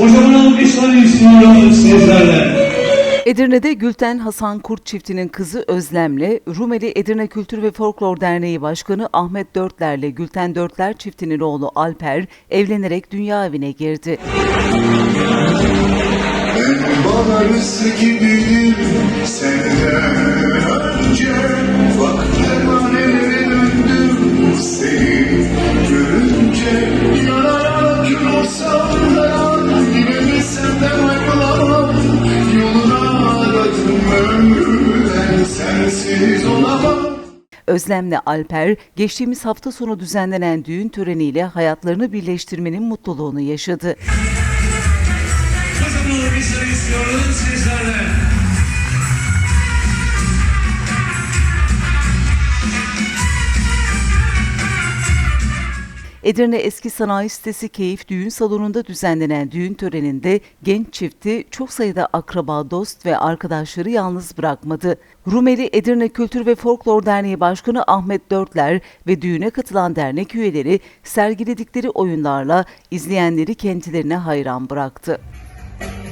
Kocaman alkışlar istiyorum sizlerle. Edirne'de Gülten Hasan Kurt çiftinin kızı Özlem'le Rumeli Edirne Kültür ve Folklor Derneği Başkanı Ahmet Dörtler'le Gülten Dörtler çiftinin oğlu Alper evlenerek dünya evine girdi. Baharısı gibiydim senden Özlem'le Alper geçtiğimiz hafta sonu düzenlenen düğün töreniyle hayatlarını birleştirmenin mutluluğunu yaşadı. Kocaman alkışlar istiyorum Edirne Eski Sanayi Sitesi Keyif Düğün Salonu'nda düzenlenen düğün töreninde genç çifti çok sayıda akraba, dost ve arkadaşları yalnız bırakmadı. Rumeli Edirne Kültür ve Folklor Derneği Başkanı Ahmet Dörtler ve düğüne katılan dernek üyeleri sergiledikleri oyunlarla izleyenleri kendilerine hayran bıraktı. Yunuslar